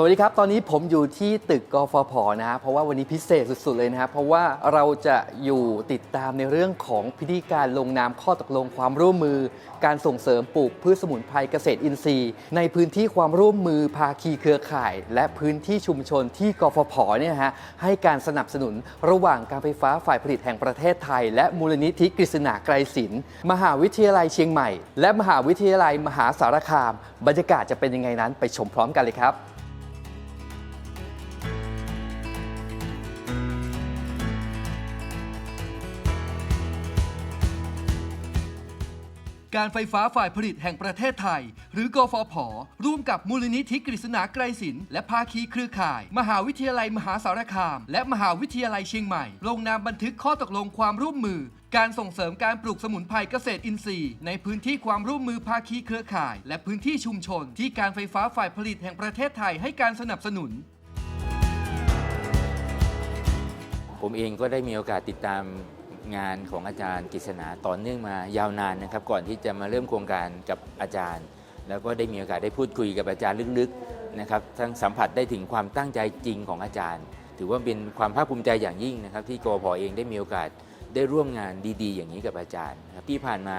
สวัสดีครับ ตอนนี้ผมอยู่ที่ตึกกฟผนะฮะเพราะว่าวันนี้พิเศษสุด ๆ เลยนะครับ เพราะว่าเราจะอยู่ติดตามในเรื่องของพิธีการลงนามข้อตกลงความร่วมมือ การส่งเสริมปลูกพืชสมุนไพรเกษตรอินทรีย์ ในพื้นที่ความร่วมมือภาคีเครือข่าย และพื้นที่ชุมชนที่กฟผเนี่ยนะฮะให้การสนับสนุนระหว่างการไฟฟ้าฝ่ายผลิตแห่งประเทศไทย และมูลนิธิกฤษณาไกรศิลป์มหาวิทยาลัยเชียงใหม่ และมหาวิทยาลัยมหาสารคาม บรรยากาศจะเป็นยังไงนั้นไปชมพร้อมกันเลยครับ การไฟฟ้าฝ่ายผลิตแห่งประเทศไทย หรือกฟผ ร่วมกับมูลนิธิกฤษณาไกรศิลป์และภาคีเครือข่าย มหาวิทยาลัยมหาสารคาม และมหาวิทยาลัยเชียงใหม่ ลงนามบันทึกข้อตกลงความร่วมมือ การส่งเสริมการปลูกสมุนไพรเกษตรอินทรีย์ ในพื้นที่ความร่วมมือภาคีเครือข่าย และพื้นที่ชุมชน ที่การไฟฟ้าฝ่ายผลิตแห่งประเทศไทยให้การสนับสนุนผมเองก็ได้มีโอกาสติดตาม งานของอาจารย์กฤษณาต่อเนื่องมายาวนานนะครับ ก่อนที่จะมาเริ่มโครงการกับอาจารย์ แล้วก็ได้มีโอกาสได้พูดคุยกับอาจารย์ลึกๆนะครับทั้งสัมผัสได้ถึงความตั้งใจจริงของอาจารย์ ถือว่าเป็นความภาคภูมิใจอย่างยิ่งนะครับ ที่กอพอเองได้มีโอกาสได้ร่วมงานดีๆ อย่างนี้กับอาจารย์ครับที่ผ่านมา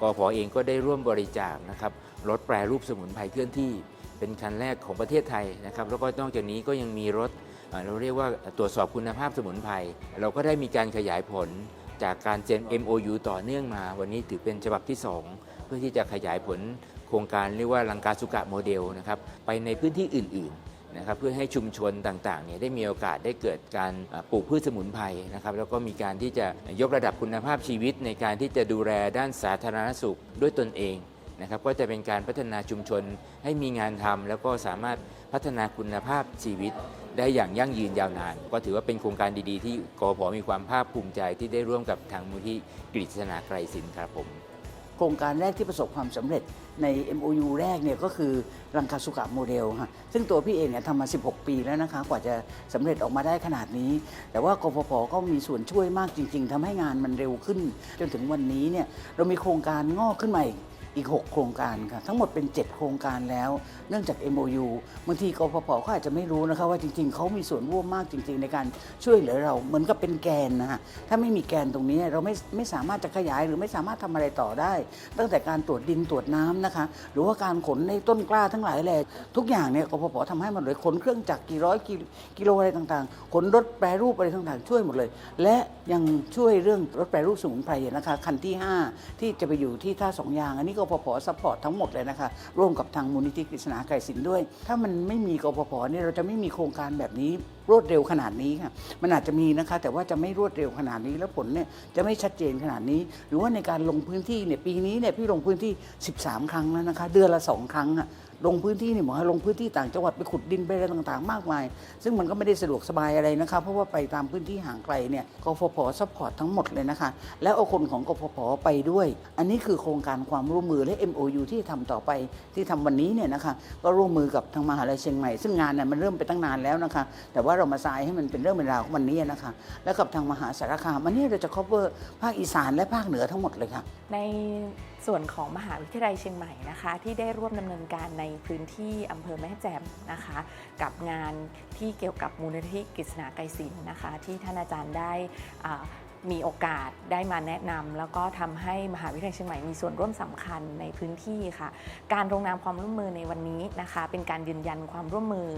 กอพอเองก็ได้ร่วมบริจาคนะครับรถแปรรูปสมุนไพรเคลื่อนที่ เป็นคันแรกของประเทศไทยนะครับแล้วก็นอกจากนี้ก็ยังมีรถ เราเรียกว่าตรวจสอบคุณภาพสมุนไพรเราก็ได้มีการขยายผลจากการเซ็น MOU ต่อเนื่องมา วันนี้ถือเป็นฉบับที่ 2 เพื่อที่จะขยายผลโครงการเรียกว่าลังกาสุกะโมเดลนะครับไปในพื้นที่อื่นๆนะครับเพื่อให้ชุมชนต่างๆเนี่ยได้มีโอกาสได้เกิดการปลูกพืชสมุนไพรนะครับแล้วก็มีการที่จะยกระดับคุณภาพชีวิต ในการที่จะดูแลด้านสาธารณสุขด้วยตนเองนะครับก็จะเป็นการพัฒนาชุมชนให้มีงานทำแล้วก็สามารถพัฒนาคุณภาพชีวิต ได้อย่างยั่งยืนยาวนาน ก็ถือว่าเป็นโครงการดีๆ ที่กพมีความภาคภูมิใจที่ได้ร่วมกับทางมูลที่กฤษณาไกรสินครับผมโครงการแรกที่ประสบความสำเร็จใน MOU แรกเนี่ยก็คือรังคาสุกะโมเดลฮะซึ่งตัวพี่เองเนี่ยทำมา 16 ปีแล้วนะคะ กว่าจะสำเร็จออกมาได้ขนาดนี้ แต่ว่ากฟผก็มีส่วนช่วยมากจริง ๆทำให้งานมันเร็วขึ้น จนถึงวันนี้เนี่ยเรามีโครงการงอกขึ้นมาอีก อีก 6 โครงการค่ะ ทั้งหมดเป็น 7 โครงการแล้ว เนื่องจาก MOU บางทีกฟผเขาอาจจะไม่รู้นะคะว่าจริงๆ เขามีส่วนร่วมมากจริง ๆ ในการช่วยเหลือเราเหมือนกับเป็นแกนนะฮะถ้าไม่มีแกนตรงนี้เราไม่ไม่สามารถจะขยายหรือไม่สามารถทำอะไรต่อได้ ตั้งแต่การตรวจดินตรวจน้ำนะคะ หรือว่าการขนในต้นกล้าทั้งหลายแหล่ทุกอย่างเนี่ยกฟผทำให้หมดเลยขนเครื่องจักรกี่ร้อยกิกิโลอะไรต่างๆ ขนรถแปรรูปอะไรต่างๆ ช่วยหมดเลย และยังช่วยเรื่องรถแปรรูปสมุนไพรนะคะคันที่ 5 ที่จะไปอยู่ที่ท่าสองยางอันนี้ก็ฟผซัพพอร์ตทั้งหมดเลยนะคะ ร่วมกับทางมูลนิธิกฤษณาไกรสินด้วย ถ้ามันไม่มีกพพเนี่ยเราจะไม่มีโครงการแบบนี้รวดเร็วขนาดนี้ค่ะ มันอาจจะมีนะคะ แต่ว่าจะไม่รวดเร็วขนาดนี้แล้วผลเนี่ยจะไม่ชัดเจนขนาดนี้ หรือว่าในการลงพื้นที่เนี่ยปีนี้เนี่ยพี่ลงพื้นที่ 13 ครั้งแล้วนะคะ เดือนละ 2 ครั้งอะ ลงพื้นที่นี่หมายลงพื้นที่ต่างจังหวัดไปขุดดินไปอะไรต่างๆ มากมาย ซึ่งมันก็ไม่ได้สะดวกสบายอะไรนะคะเพราะว่าไปตามพื้นที่ห่างไกลเนี่ยกฟผซัพพอร์ตทั้งหมดเลยนะคะ แล้วเอาคนของกฟผไปด้วย อันนี้คือโครงการความร่วมมือและ MOU ที่ทำต่อไปที่ทำวันนี้เนี่ยนะคะก็ร่วมมือกับทางมหาลัยเชียงใหม่ซึ่งงานเนี่ยมันเริ่มไปตั้งนานแล้วนะคะ แต่ว่าเรามาทรายให้มันเป็นเรื่องเป็นราวของวันนี้นะคะ แล้วกับทางมหาสารคามอันนี้เราจะ cover ภาคอีสานและภาคเหนือทั้งหมดเลยค่ะใน ส่วนของมหาวิทยาลัยเชียงใหม่นะคะ ที่ได้ร่วมดำเนินการในพื้นที่อำเภอแม่แจ่มนะคะ กับงานที่เกี่ยวกับมูลนิธิกฤษณาไกรศิลป์นะคะ ที่ท่านอาจารย์ได้มีโอกาสได้มาแนะนำแล้วก็ทำให้มหาวิทยาลัยเชียงใหม่มีส่วนร่วมสำคัญในพื้นที่ค่ะ การลงนามความร่วมมือในวันนี้นะคะ เป็นการยืนยันความร่วมมือ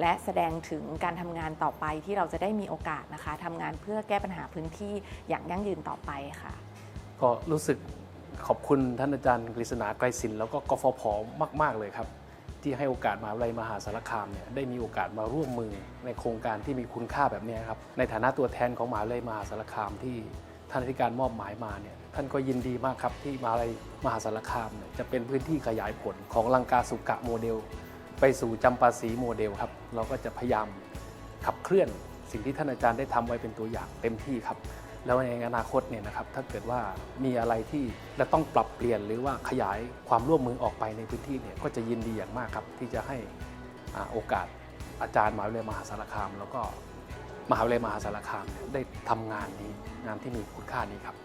และแสดงถึงการทำงานต่อไปที่เราจะได้มีโอกาสนะคะทำงานเพื่อแก้ปัญหาพื้นที่อย่างยั่งยืนต่อไปค่ะ ก็รู้สึก ขอบคุณท่านอาจารย์กฤษณาไกรศิลป์แล้วก็กฟผมาก ๆ เลยครับ ที่ให้โอกาสมหาวิทยาลัยมหาสารคามเนี่ยได้มีโอกาสมาร่วมมือในโครงการที่มีคุณค่าแบบนี้ครับในฐานะตัวแทนของมหาวิทยาลัยมหาสารคามที่ท่านอธิการมอบหมายมาเนี่ยท่านก็ยินดีมากครับที่มหาวิทยาลัยมหาสารคามเนี่ยจะเป็นพื้นที่ขยายผลของลังกาสุกะโมเดล ไปสู่จำปาสีโมเดลครับเราก็จะพยายามขับเคลื่อนสิ่งที่ท่านอาจารย์ได้ทำไว้เป็นตัวอย่างเต็มที่ครับ แล้วในอนาคตเนี่ยนะครับถ้าเกิดว่ามีอะไรที่จะต้องปรับเปลี่ยนหรือว่าขยายความร่วมมือออกไปในพื้นที่เนี่ยก็จะยินดีอย่างมากครับที่จะให้อาโอกาสอาจารย์มหาวิทยาลัยมหาสารคาม แล้วก็มหาวิทยาลัยมหาสารคามได้ทำงานนี้งานที่มีคุณค่านี้ครับ